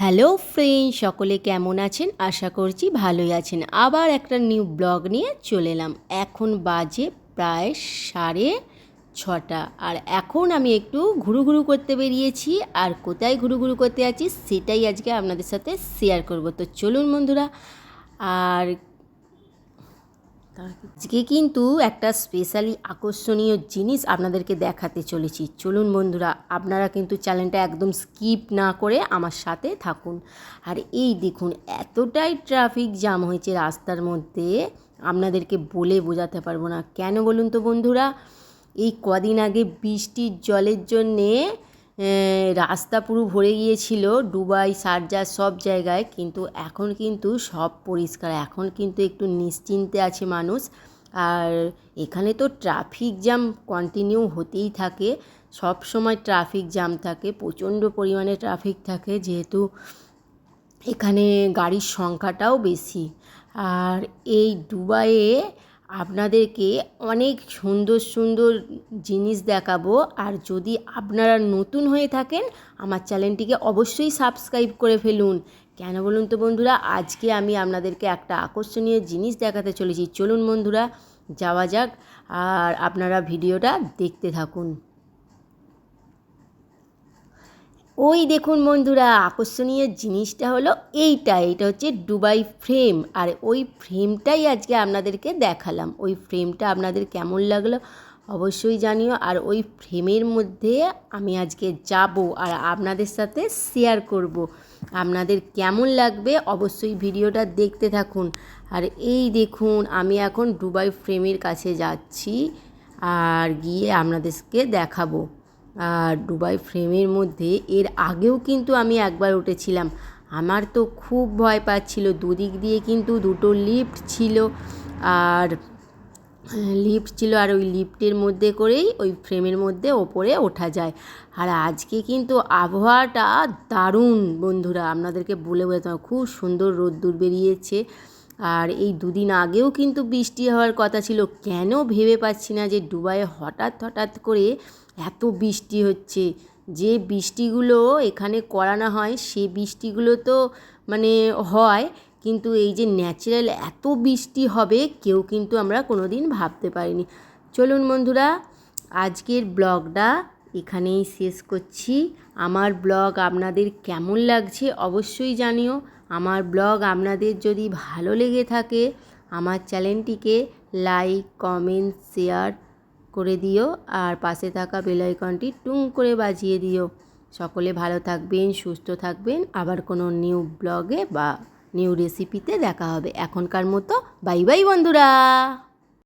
Hello friend, সকলে কেমন আছেন? আশা করছি ভালোই আছেন। আবার একটা নিউ ব্লগ নিয়ে চলে এলাম। এখন বাজে প্রায় সাড়ে ছটা। আর এখন আমি একটু ঘুরু ঘুরু করতে বেরিয়েছি। আর কোথায় ঘুরু ঘুরু করতে আছি সেটাই আজকে আপনাদের সাথে শেয়ার করব। তো চলুন বন্ধুরা, আর আজকে কিন্তু একটা স্পেশালি আকর্ষণীয় জিনিস আপনাদেরকে দেখাতে চলেছি। চলুন বন্ধুরা, আপনারা কিন্তু চ্যানেলটা একদম স্কিপ না করে আমার সাথে থাকুন। আর এই দেখুন, এতটাই ট্রাফিক জ্যাম হয়েছে রাস্তার মধ্যে, আপনাদেরকে বলে বোঝাতে পারব না। কেন বলুন তো বন্ধুরা, এই কদিন আগে বৃষ্টির জলের জন্যে রাস্তা পুরো ভরে গিয়েছিল, দুবাই শারজা সব জায়গায়, কিন্তু এখন কিন্তু সব পরিষ্কার। এখন কিন্তু একটু নিশ্চিন্তে আছে মানুষ। আর এখানে তো ট্রাফিক জ্যাম কন্টিনিউ হতেই থাকে। সব সময় ট্রাফিক জ্যাম থাকে, প্রচণ্ড পরিমাণে ট্রাফিক থাকে, যেহেতু এখানে গাড়ির সংখ্যাটাও বেশি। আর এই দুবাইয়ে আপনাদেরকে অনেক সুন্দর সুন্দর জিনিস দেখাবো। আর যদি আপনারা নতুন হয়ে থাকেন, আমার চ্যানেলটিকে অবশ্যই সাবস্ক্রাইব করে ফেলুন। কেন বলুন তো বন্ধুরা, আজকে আমি আপনাদেরকে একটা আকর্ষণীয় জিনিস দেখাতে চলেছি। চলুন বন্ধুরা, যাওয়া যাক আর আপনারা ভিডিওটা দেখতে থাকুন। ওই দেখুন বন্ধুরা, আকর্ষণীয় জিনিসটা হলো এইটা, এটা হচ্ছে দুবাই ফ্রেম আর ওই ফ্রেমটাই আজকে আপনাদেরকে দেখালাম। ওই ফ্রেমটা আপনাদের কেমন লাগল অবশ্যই জানিও, আর ওই ফ্রেমের মধ্যে আমি আজকে যাব আর আপনাদের সাথে শেয়ার করব। আপনাদের কেমন লাগবে অবশ্যই ভিডিওটা দেখতে থাকুন। আর এই দেখুন, আমি এখন দুবাই ফ্রেমের কাছে যাচ্ছি, আর গিয়ে আপনাদেরকে দেখাবো। আর দুবাই ফ্রেমের মধ্যে। এর আগেও কিন্তু আমি একবার উঠেছিলাম। আমার তো খুব ভয় পাচ্ছিল। দুদিক দিয়ে কিন্তু দুটো লিফট ছিল আর লিফট ছিল আর ওই লিফটের মধ্যে করেই ওই ফ্রেমের মধ্যে ওপরে ওঠা যায়। আর আজকে কিন্তু আবহাওয়াটা দারুণ বন্ধুরা। আপনাদেরকে বলে বোঝাতে খুব সুন্দর রোদ্দুর বেরিয়েছে। আর এই দুদিন আগেও কিন্তু বৃষ্টি হওয়ার কথা ছিল। কেন ভেবে পাচ্ছি না যে দুবাইয়ে হঠাৎ হঠাৎ করে এত বৃষ্টি হচ্ছে? যে বৃষ্টিগুলো এখানে করানো হয়, সে বৃষ্টিগুলো তো মানে হয়, কিন্তু এই যে ন্যাচারাল এত বৃষ্টি হবে, কেউ কিন্তু আমরা কোনো দিন ভাবতে পারিনি। চলুন বন্ধুরা, আজকের ব্লগটা এখানেই শেষ করছি। আমার ব্লগ আপনাদের কেমন লাগছে অবশ্যই জানিও। আমার ব্লগ আপনাদের যদি ভালো লেগে থাকে, আমার চ্যানেলটিকে লাইক, কমেন্ট, শেয়ার করে দিও আর পাশে থাকা বেলাইকনটি টুং করে বাজিয়ে দিও। সকলে ভালো থাকবেন, সুস্থ থাকবেন। আবার কোনো নিউ ব্লগে বা নিউ রেসিপিতে দেখা হবে। এখনকার মতো বাই বাই বন্ধুরা।